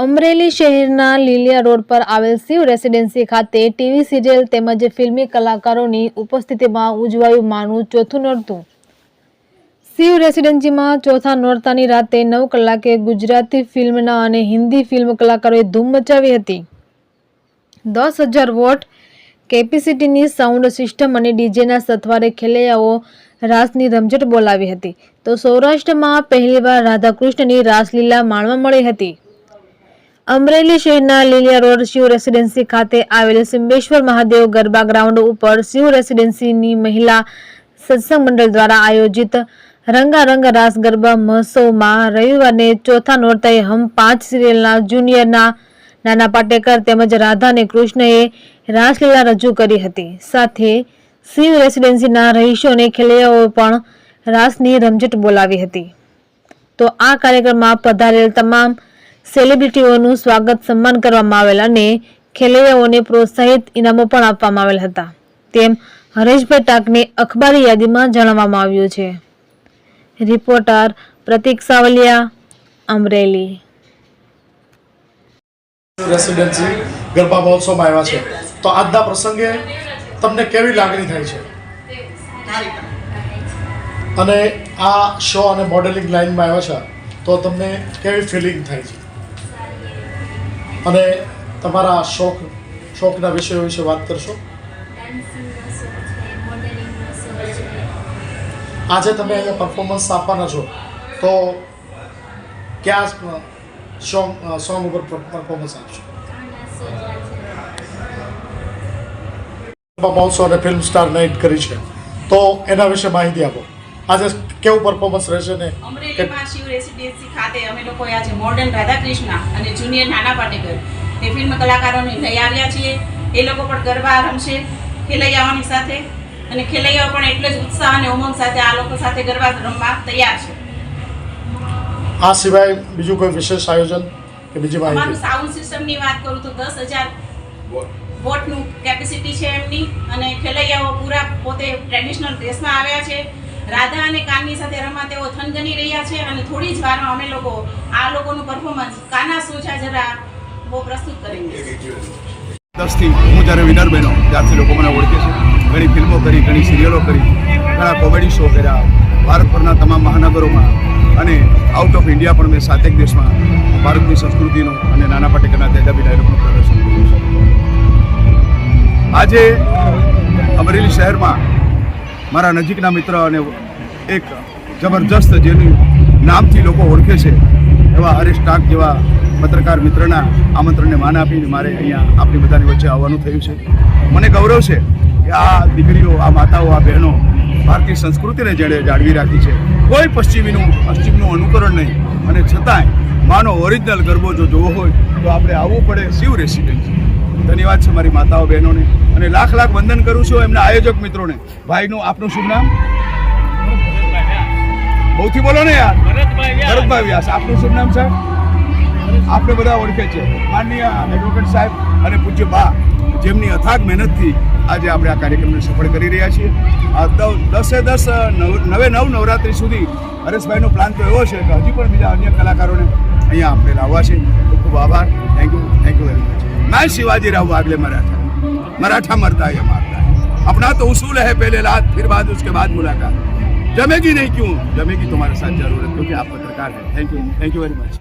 અમરેલી શહેરના લીલિયા રોડ પર આવેલ શિવ રેસિડેન્સી ખાતે ટીવી સિરિયલ તેમજ ફિલ્મી કલાકારોની ઉપસ્થિતિમાં ઉજવાયું માનું ચોથું નોરતું. શિવ રેસિડેન્સીમાં ચોથા નોરતાની રાતે નવ કલાકે ગુજરાતી ફિલ્મના અને હિન્દી ફિલ્મ કલાકારોએ ધૂમ મચાવી હતી. દસ હજાર વોટ કેપેસિટીની સાઉન્ડ સિસ્ટમ અને ડીજેના સથવારે ખેલૈયાઓ રાસની રમઝટ બોલાવી હતી. તો સૌરાષ્ટ્રમાં પહેલીવાર રાધાકૃષ્ણની રાસલીલા માણવા મળી હતી. અમરેલી શહેરના લીલિયા રોડ શિવ રેસિડેન્સી ખાતે આવેલ સિંબેશ્વર મહાદેવ ગરબા ગ્રાઉન્ડ ઉપર શિવ રેસિડેન્સીની મહિલા સત્સંગ મંડળ દ્વારા આયોજિત રંગારંગ રાસ ગરબા મહોત્સવમાં રવિવારને ચોથા નોરતાએ હમ પાંચ સિરિયલના જુનિયરના નાના પાટેકર તેમજ રાધા અને કૃષ્ણએ રાસલીલા રજૂ કરી હતી. સાથે શિવ રેસિડેન્સીના રહીશો અને ખેલૈયાઓએ પણ રાસની રમઝટ બોલાવી હતી. તો આ કાર્યક્રમમાં પધારેલ તમામ સેલિબ્રિટીઓનું સ્વાગત સન્માન કરવામાં આવેલ અને ખેલૈયાઓને પ્રોત્સાહિત ઇનામો પણ આપવામાં આવેલ હતા. તેમ હરેશભાઈ ટાકને અખબારી યાદીમાં જણાવવામાં આવ્યું છે. રિપોર્ટર પ્રતિક સાવલિયા, અમરેલી. રેસિડેન્સી ગરબા મહોત્સવમાં આવ્યા છે. તો આજના પ્રસંગે તમને કેવી લાગણી થાય છે? અને આ શો અને મોડેલિંગ લાઈનમાં આવ્યા છે, તો તમને કેવી ફિલિંગ થાય છે? અને તમારા શોખ, શોખના વિષયો વિશે વાત કરશો? આજે તમે અહીંયા પરફોર્મન્સ આપવાના છો, તો ક્યાં સોંગ સોંગ ઉપર પરફોર્મન્સ આપશો? મહોત્સવ અને ફિલ્મ સ્ટાર નાઇટ કરી છે. તો એના વિશે માહિતી આપો. આજે કેવું પરફોર્મન્સ રહેશે ને? અમરેલીમાં શિવ રેસિડેન્સી ખાતે અમે લોકો આજે મોડર્ન રાધાકૃષ્ણ અને જુનિયર નાના પાટેકર એ ફિલ્મ કલાકારોને લઈ આવ્યા છીએ. એ લોકો પણ ગરબા રમશે ખેલૈયાઓની સાથે. અને ખેલૈયાઓ પણ એટલો જ ઉત્સાહ અને ઉમંગ સાથે આ લોકો સાથે ગરબા રમવા તૈયાર છે. આ સિવાય બીજું કોઈ વિશેષ આયોજન કે બીજી અમારું સાઉન્ડ સિસ્ટમની વાત કરું તો દસ હજાર વોટનું કેપેસિટી છે એમની. અને ખેલૈયાઓ પૂરા પોતે ટ્રેડિશનલ ડ્રેસમાં આવ્યા છે. રાધા અને કાનની સાથે રમા તેઓ થનગની રહ્યા છે અને થોડી જ વારમાં અમે લોકો આ લોકોનું પરફોર્મન્સ કાના સોજા જરા બહુ પ્રસ્તુત કરેંગે દસથી હું જ્યારે વિનર બન્યો, ત્યારથી લોકો મને ઓળખે છે. ઘણી ફિલ્મો કરી, ઘણી સિરિયલો કરી, ઘણા કોમેડી શો કર્યા. ભારતભરના તમામ મહાનગરોમાં અને આઉટ ઓફ ઇન્ડિયા પણ મેં સાતેક દેશમાં ભારતની સંસ્કૃતિનું અને નાના પાટેકરના તેજાબી ડાયલોગનું પ્રદર્શન કર્યું છે. આજે અમરેલી શહેરમાં મારા નજીકના મિત્ર અને એક જબરજસ્ત જેની નામથી લોકો ઓળખે છે, એવા હરેશ ટાક જેવા પત્રકાર મિત્રના આમંત્રણને માન આપીને મારે અહીંયા આપણી બધાની વચ્ચે આવવાનું થયું છે. મને ગૌરવ છે કે આ દીકરીઓ, આ માતાઓ, આ બહેનો ભારતીય સંસ્કૃતિને જેણે જાળવી રાખી છે. કોઈ પશ્ચિમીનું, પશ્ચિમનું અનુકરણ નહીં. અને છતાંય માનો ઓરિજિનલ ગરબો જો જોવો હોય તો આપણે આવવું પડે શિવ રેસિડેન્સી. ધન્યવાદ છે મારી માતાઓ, બહેનોને. અને લાખ લાખ વંદન કરું છું એમના આયોજક મિત્રોને. ભાઈનું આપનું શુભ નામ? બહુથી બોલો ને યાર. ભરતભાઈ વ્યાસ. આપનું શુભ નામ સાહેબ આપણે બધા ઓળખે છે. માનનીય એડવોકેટ સાહેબ અને પૂજ્ય બા, જેમની અથાગ મહેનતથી આજે આપણે આ કાર્યક્રમને સફળ કરી રહ્યા છીએ. આ દસે, દસ નવ- નવે નવ નવરાત્રી સુધી હરેશભાઈનો પ્લાન તો એવો છે કે હજી પણ બીજા અન્ય કલાકારોને અહીંયા આપણે લાવવા છે. ખૂબ ખૂબ આભાર. થેન્ક યુ शिवाजी राहू आगले मराठा। मराठा मरता है, या मारता है। अपना तो उसूल है पहले रात, फिर बाद, उसके बाद मुलाकात। जमेगी नहीं क्यों? जमेगी तुम्हारे साथ ज़रूरत, क्योंकि आप पत्रकार हैं। Thank you thank you very much